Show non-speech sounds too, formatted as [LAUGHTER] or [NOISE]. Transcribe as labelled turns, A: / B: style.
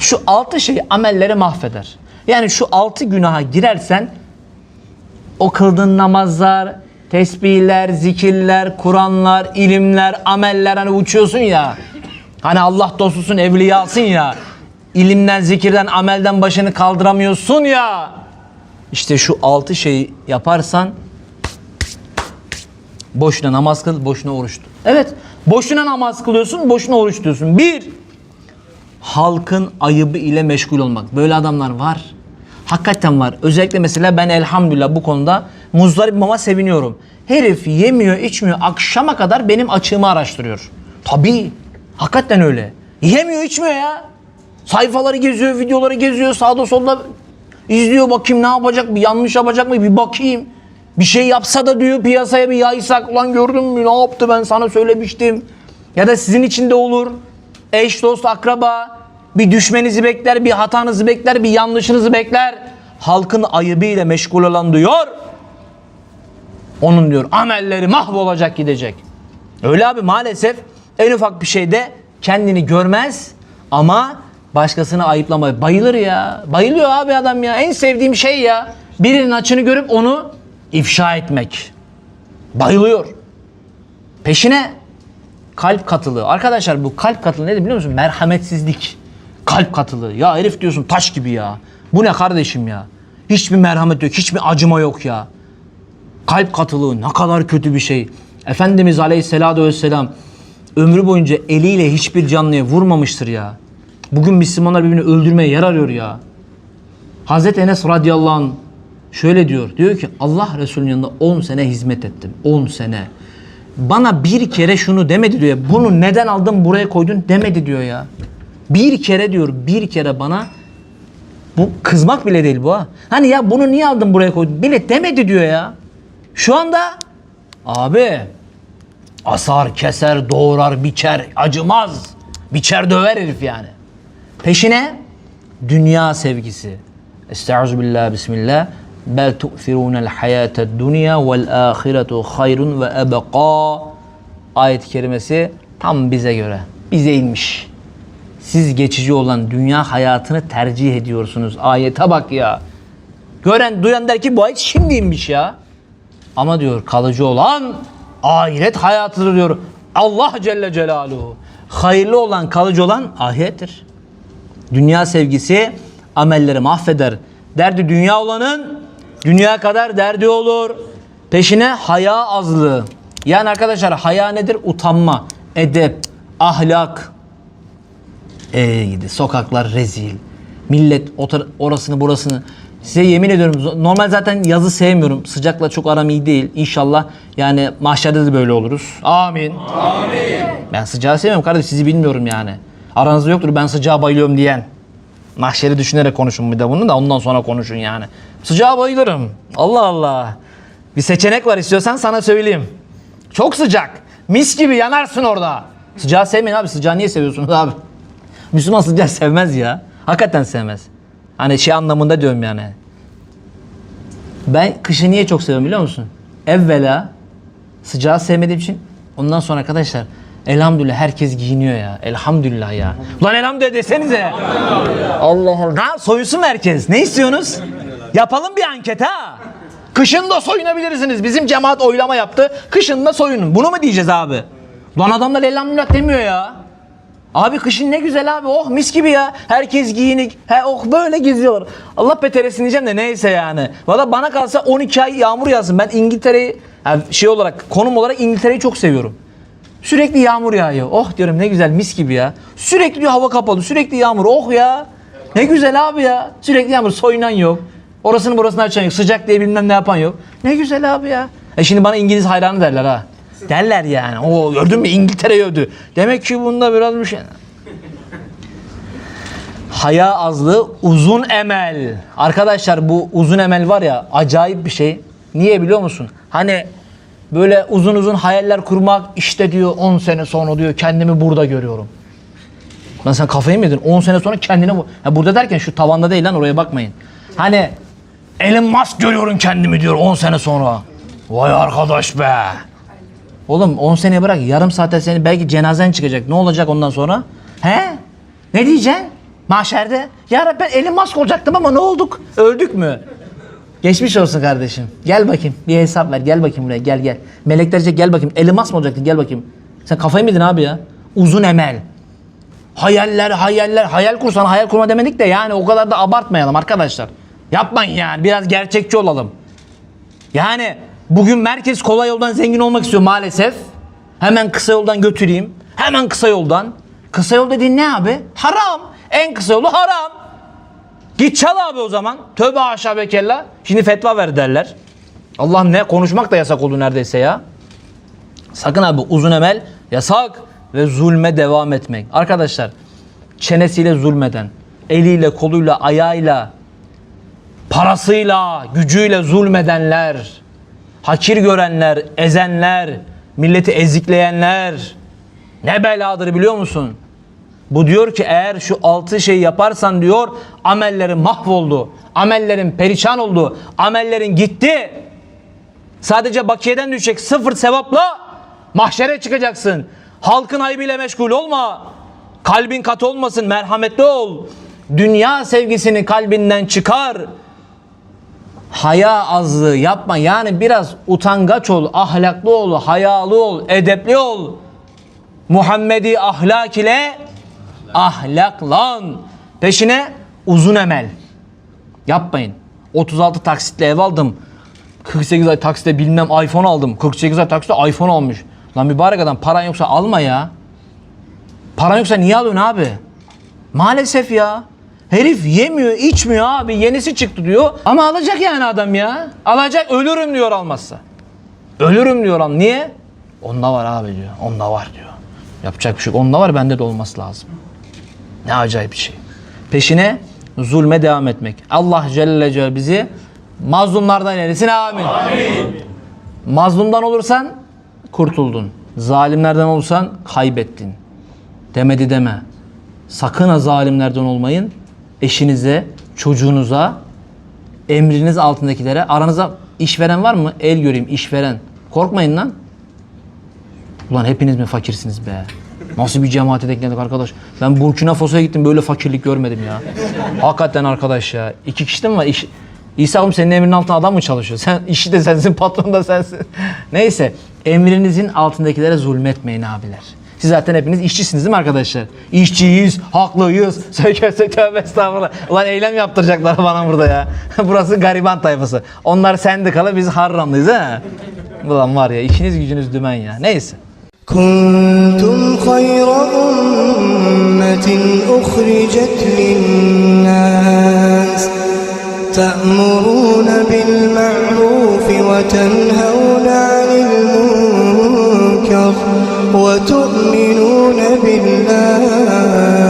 A: Şu altı şey amelleri mahveder. Yani şu altı günaha girersen o kıldığın namazlar, tesbihler, zikirler, Kur'anlar, ilimler, ameller hani uçuyorsun ya. Hani Allah dostusun, evliyasın ya. İlimden, zikirden, amelden başını kaldıramıyorsun ya. İşte şu altı şeyi yaparsan boşuna namaz kıl, boşuna oruç tut. Evet, boşuna namaz kılıyorsun, boşuna oruç tutuyorsun. Bir, halkın ayıbı ile meşgul olmak. Böyle adamlar var. Hakikaten var. Özellikle mesela ben elhamdülillah bu konuda muzdarip ama seviniyorum. Herif yemiyor, içmiyor. Akşama kadar benim açığımı araştırıyor. Tabii. Hakikaten öyle. Yemiyor, içmiyor ya. Sayfaları geziyor, videoları geziyor. Sağda solda izliyor bakayım ne yapacak, bir yanlış yapacak mı bir bakayım. Bir şey yapsa da diyor piyasaya bir yaysak. Ulan gördün mü ne yaptı ben sana söylemiştim. Ya da sizin için de olur. Eş, dost, akraba. Bir düşmenizi bekler, bir hatanızı bekler, bir yanlışınızı bekler. Halkın ayıbıyla meşgul olan diyor. Onun diyor amelleri mahvolacak gidecek. Öyle abi maalesef en ufak bir şeyde kendini görmez ama başkasını ayıplamaya bayılır ya. Bayılıyor abi adam ya. En sevdiğim şey ya. Birinin açını görüp onu ifşa etmek. Bayılıyor. Peşine kalp katılığı. Arkadaşlar bu kalp katılığı nedir biliyor musun? Merhametsizlik. Kalp katılığı. Ya herif diyorsun taş gibi ya. Bu ne kardeşim ya? Hiçbir merhamet yok, hiçbir acıma yok ya. Kalp katılığı ne kadar kötü bir şey. Efendimiz Aleyhisselatü Vesselam ömrü boyunca eliyle hiçbir canlıya vurmamıştır ya. Bugün Müslümanlar birbirini öldürmeye yer arıyor ya. Hazreti Enes radıyallahu anh şöyle diyor. Diyor ki Allah Resulü'nün yanında 10 sene hizmet ettim. 10 sene. Bana bir kere şunu demedi diyor. Bunu neden aldın buraya koydun demedi diyor ya. Bir kere diyor bir kere bana bu kızmak bile değil bu ha. Hani ya bunu niye aldın buraya koydun bile demedi diyor ya. Şu anda abi asar, keser, doğrar, biçer, acımaz. Biçer döver herif yani. Peşine dünya sevgisi. Estağfirullah, bismillah. Bel tu'thirunel hayated dunya vel ahiretu hayrun ve ebqa. Ayet-i kerimesi tam bize göre. Bize inmiş. Siz geçici olan dünya hayatını tercih ediyorsunuz. Ayete bak ya. Gören, duyan der ki bu ayet şimdi inmiş ya. Ama diyor kalıcı olan ahiret hayatıdır diyor. Allah Celle Celaluhu. Hayırlı olan, kalıcı olan ahirettir. Dünya sevgisi amelleri mahveder. Derdi dünya olanın dünya kadar derdi olur. Peşine haya azlığı. Yani arkadaşlar haya nedir? Utanma, edep, ahlak. Gidi sokaklar rezil. Millet orasını burasını. Size yemin ediyorum normal zaten yazı sevmiyorum. Sıcakla çok aram iyi değil. İnşallah yani mahşerde de böyle oluruz. Amin. Amin. Ben sıcağı sevmiyorum kardeşim sizi bilmiyorum yani. Aranızda yoktur ben sıcağa bayılıyorum diyen. Mahşeri düşünerek konuşun bir de bunu da ondan sonra konuşun yani. Sıcağa bayılırım. Allah Allah. Bir seçenek var istiyorsan sana söyleyeyim. Çok sıcak. Mis gibi yanarsın orada. Sıcağı sevmeyin abi. Sıcağı niye seviyorsunuz abi? Müslüman sıcağı sevmez ya. Hakikaten sevmez. Hani şey anlamında diyorum yani. Ben kışı niye çok seviyorum biliyor musun? Evvela sıcağı sevmediğim için ondan sonra arkadaşlar elhamdülillah herkes giyiniyor ya. Elhamdülillah ya. Ulan elhamdülillah desenize. Allah Allah. Ha, soyunsun mu herkes? Ne istiyorsunuz? Yapalım bir anket ha. Kışın da soyunabilirsiniz. Bizim cemaat oylama yaptı. Kışın da soyunun. Bunu mu diyeceğiz abi? Lan adamlar elhamdülillah demiyor ya. Abi kışın ne güzel abi. Oh mis gibi ya. Herkes giyinik. He oh böyle geziyorlar. Allah beteresini diyeceğim de neyse yani. Valla bana kalsa 12 ay yağmur yağsın. Ben İngiltere'yi yani şey olarak konum olarak İngiltere'yi çok seviyorum. Sürekli yağmur yağıyor. Oh diyorum ne güzel mis gibi ya. Sürekli hava kapalı. Sürekli yağmur. Oh ya. Ne güzel abi ya. Sürekli yağmur. Soyunan yok. Orasını burasını açan yok. Sıcak diye bilmem ne yapan yok. Ne güzel abi ya. E şimdi bana İngiliz hayranı derler ha. Derler yani. O gördün mü İngiltere övdü. Demek ki bunda biraz bir şey. Haya azlığı uzun emel. Arkadaşlar bu uzun emel var ya acayip bir şey. Niye biliyor musun? Hani böyle uzun uzun hayaller kurmak işte diyor 10 sene sonra diyor kendimi burada görüyorum. Lan sen kafayı mı yedin? 10 sene sonra kendini. Ha burada derken şu tavanda değil lan oraya bakmayın. Hani Elon Musk görüyorum kendimi diyor 10 sene sonra. Vay arkadaş be. Oğlum 10 sene bırak yarım saate seni belki cenazen çıkacak. Ne olacak ondan sonra? He? Ne diyeceksin? Mahşerde. Ya ben Elon Musk olacaktım ama ne olduk? Öldük mü? Geçmiş olsun kardeşim. Gel bakayım. Bir hesap ver. Gel bakayım buraya. Gel gel. Meleklerce gel bakayım. Elon Musk mı olacaktın? Gel bakayım. Sen kafayı mı yedin abi ya? Uzun emel. Hayaller, hayaller. Hayal kursan hayal kurma demedik de yani o kadar da abartmayalım arkadaşlar. Yapmayın yani. Biraz gerçekçi olalım. Yani bugün merkez kolay yoldan zengin olmak istiyor maalesef. Hemen kısa yoldan götüreyim. Hemen kısa yoldan. Kısa yol dediğin ne abi? Haram. En kısa yolu haram. Git çal abi o zaman. Tövbe haşa ve kella. Şimdi fetva ver derler. Allah ne konuşmak da yasak oldu neredeyse ya. Sakın abi uzun emel yasak ve zulme devam etmek. Arkadaşlar çenesiyle zulmeden, eliyle, koluyla, ayağıyla, parasıyla, gücüyle zulmedenler, hakir görenler, ezenler, milleti ezikleyenler ne beladır biliyor musun? Bu diyor ki eğer şu altı şeyi yaparsan diyor amellerin mahvoldu. Amellerin perişan oldu. Amellerin gitti. Sadece bakiyeden düşecek sıfır sevapla mahşere çıkacaksın. Halkın ayıbıyla meşgul olma. Kalbin katı olmasın merhametli ol. Dünya sevgisini kalbinden çıkar. Haya azlığı yapma. Yani biraz utangaç ol, ahlaklı ol, hayalı ol, edepli ol. Muhammedi ahlak ile ahlaklan. Peşine uzun emel. Yapmayın. 36 taksitle ev aldım. 48 ay taksitle bilmem iPhone aldım. 48 ay taksitle iPhone almış. Lan mübarek adam paran yoksa alma ya. Paran yoksa niye alıyorsun abi? Maalesef ya. Herif yemiyor, içmiyor abi. Yenisi çıktı diyor. Ama alacak yani adam ya. Alacak, ölürüm diyor almazsa. Ölürüm diyor am. Niye? Onda var abi diyor. Onda var diyor. Yapacak bir şey yok. Onda var bende de olması lazım. Ne acayip bir şey. Peşine zulme devam etmek. Allah Celle Celle bizi mazlumlardan eylesin. Amin. Mazlumdan olursan kurtuldun. Zalimlerden olursan kaybettin. Demedi deme. Sakın ha zalimlerden olmayın. Eşinize, çocuğunuza, emriniz altındakilere, aranıza işveren var mı? El göreyim işveren. Korkmayın lan. Ulan hepiniz mi fakirsiniz be? Nasıl bir cemaate denk arkadaş? Ben Burkina Faso'ya gittim böyle fakirlik görmedim ya. Hakikaten arkadaş ya. İki kişi de mi var? İş... İsa oğlum senin emrinin altında adam mı çalışıyor? Sen işi de sensin, patron da sensin. [LAUGHS] Neyse, emrinizin altındakilere zulmetmeyin abiler. Siz zaten hepiniz işçisiniz değil mi arkadaşlar? İşçiyiz, haklıyız. [LAUGHS] Söke söke tövbe estağfurullah. Ulan eylem yaptıracaklar bana burada ya. [LAUGHS] Burası gariban tayfası. Onlar sendikalı, biz harramlıyız ha. Ulan var ya, işiniz gücünüz dümen ya. Neyse.
B: كنتم خير أمة أخرجت للناس تأمرون بالمعروف وتنهون عن المنكر وتؤمنون بالله.